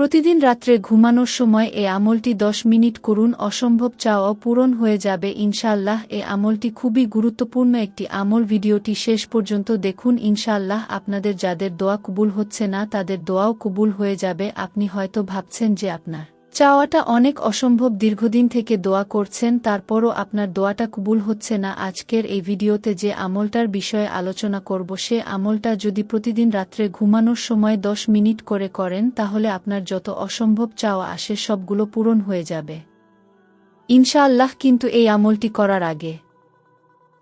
প্রতিদিন রাত্রে ঘুমানোর সময় এ আমলটি দশ মিনিট করুন। অসম্ভব চাওয়া পূরণ হয়ে যাবে ইনশাল্লাহ এ আমলটি খুবই গুরুত্বপূর্ণ একটি আমল। ভিডিওটি শেষ পর্যন্ত দেখুন। ইনশাল্লাহ আপনাদের যাদের দোয়া কবুল হচ্ছে না, তাদের দোয়াও কবুল হয়ে যাবে। আপনি হয়তো ভাবছেন যে আপনার চাওয়াটা অনেক অসম্ভব দীর্ঘদিন থেকে দোয়া করছেন, তারপরও আপনার দোয়াটা কবুল হচ্ছে না। আজকের এই ভিডিওতে যে আমলটার বিষয়ে আলোচনা করব, সে আমলটা যদি প্রতিদিন রাত্রে ঘুমানোর সময় দশ মিনিট করে করেন, তাহলে আপনার যত অসম্ভব চাওয়া আসে সবগুলো পূরণ হয়ে যাবে। ইনশাআল্লাহ কিন্তু এই আমলটি করার আগে।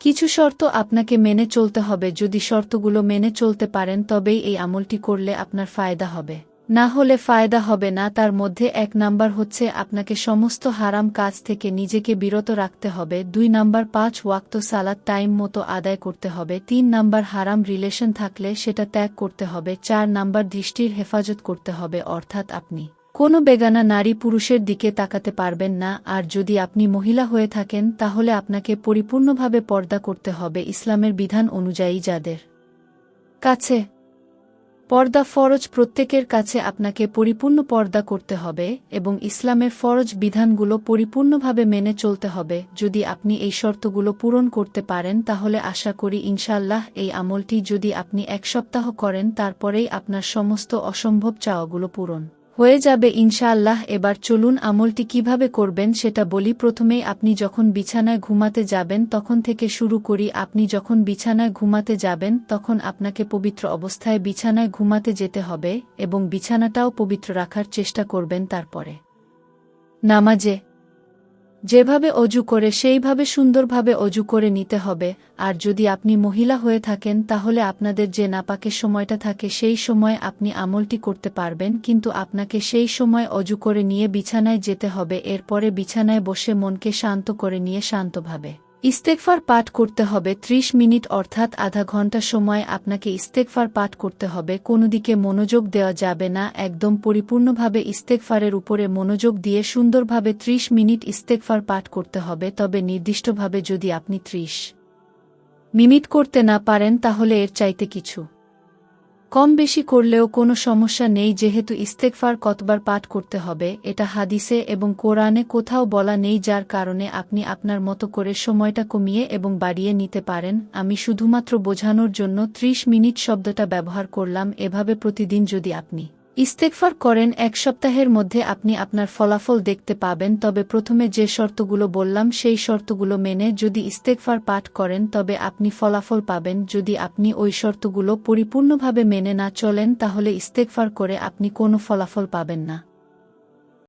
কিছু শর্ত আপনাকে মেনে চলতে হবে। যদি শর্তগুলো মেনে চলতে পারেন, তবেই এই আমলটি করলে আপনার ফায়দা হবে। না হলে ফায়দা হবে না, তার মধ্যে এক নাম্বার হচ্ছে আপনাকে সমস্ত হারাম কাজ থেকে নিজেকে বিরত রাখতে হবে, দুই নাম্বার পাঁচ ওয়াক্ত সালাদ টাইম মতো আদায় করতে হবে, তিন নাম্বার হারাম রিলেশন থাকলে সেটা ত্যাগ করতে হবে, চার নাম্বার দৃষ্টির হেফাজত করতে হবে, অর্থাৎ আপনি কোনো বেগানা নারী পুরুষের দিকে তাকাতে পারবেন না, আর যদি আপনি মহিলা হয়ে থাকেন তাহলে আপনাকে পরিপূর্ণভাবে পর্দা করতে হবে ইসলামের বিধান অনুযায়ী যাদের কাছে পর্দা ফরজ প্রত্যেকের কাছে আপনাকে পরিপূর্ণ পর্দা করতে হবে এবং ইসলামের ফরজ বিধানগুলো পরিপূর্ণভাবে মেনে চলতে হবে। যদি আপনি এই শর্তগুলো পূরণ করতে পারেন, তাহলে আশা করি ইনশাল্লাহ এই আমলটি যদি আপনি এক সপ্তাহ করেন, তারপরেই আপনার সমস্ত অসম্ভব চাওয়াগুলো পূরণ। হয়ে যাবে ইনশাআল্লাহ, এবার চলুন আমলটি কীভাবে করবেন সেটা বলি। প্রথমেই আপনি যখন বিছানায় ঘুমাতে যাবেন, তখন থেকে শুরু করি। আপনি যখন বিছানায় ঘুমাতে যাবেন, তখন আপনাকে পবিত্র অবস্থায় বিছানায় ঘুমাতে যেতে হবে এবং বিছানাটাও পবিত্র রাখার চেষ্টা করবেন তারপরে। নামাজে যেভাবে অজু করে সেইভাবে সুন্দরভাবে অজু করে নিতে হবে, আর যদি আপনি মহিলা হয়ে থাকেন তাহলে আপনাদের যে নাপাকে সময়টা থাকে সেই সময় আপনি আমলটি করতে পারবেন, কিন্তু আপনাকে সেই সময় অজু করে নিয়ে বিছানায় যেতে হবে, এরপরে বিছানায় বসে মনকে শান্ত করে নিয়ে শান্তভাবে। ইস্তেকফার পাঠ করতে হবে ৩০ মিনিট, অর্থাৎ আধা ঘণ্টা সময় আপনাকে ইস্তেকফার পাঠ করতে হবে। কোনো দিকে মনোযোগ দেওয়া যাবে না, একদম পরিপূর্ণভাবে ইস্তেকফারের উপরে মনোযোগ দিয়ে সুন্দরভাবে ৩০ মিনিট ইস্তেকফার পাঠ করতে হবে, তবে নির্দিষ্টভাবে যদি আপনি ৩০ মিনিট করতে না পারেন, তাহলে এর চাইতে কিছু। কম বেশি করলেও কোনো সমস্যা নেই যেহেতু ইস্তেকফার কতবার পাঠ করতে হবে, এটা হাদিসে এবং কোরআনে কোথাও বলা নেই যার কারণে আপনি আপনার মতো করে সময়টা কমিয়ে এবং বাড়িয়ে নিতে পারেন। আমি শুধুমাত্র বোঝানোর জন্য ৩০ মিনিট শব্দটা ব্যবহার করলাম, এভাবে প্রতিদিন যদি আপনি ইস্তেকফার করেন এক সপ্তাহের মধ্যে আপনি আপনার ফলাফল দেখতে পাবেন, তবে প্রথমে যে শর্তগুলো বললাম সেই শর্তগুলো মেনে যদি ইস্তেকফার পাঠ করেন, তবে আপনি ফলাফল পাবেন। যদি আপনি ওই শর্তগুলো পরিপূর্ণভাবে মেনে না চলেন, তাহলে ইস্তেকফার করে আপনি কোনো ফলাফল পাবেন না।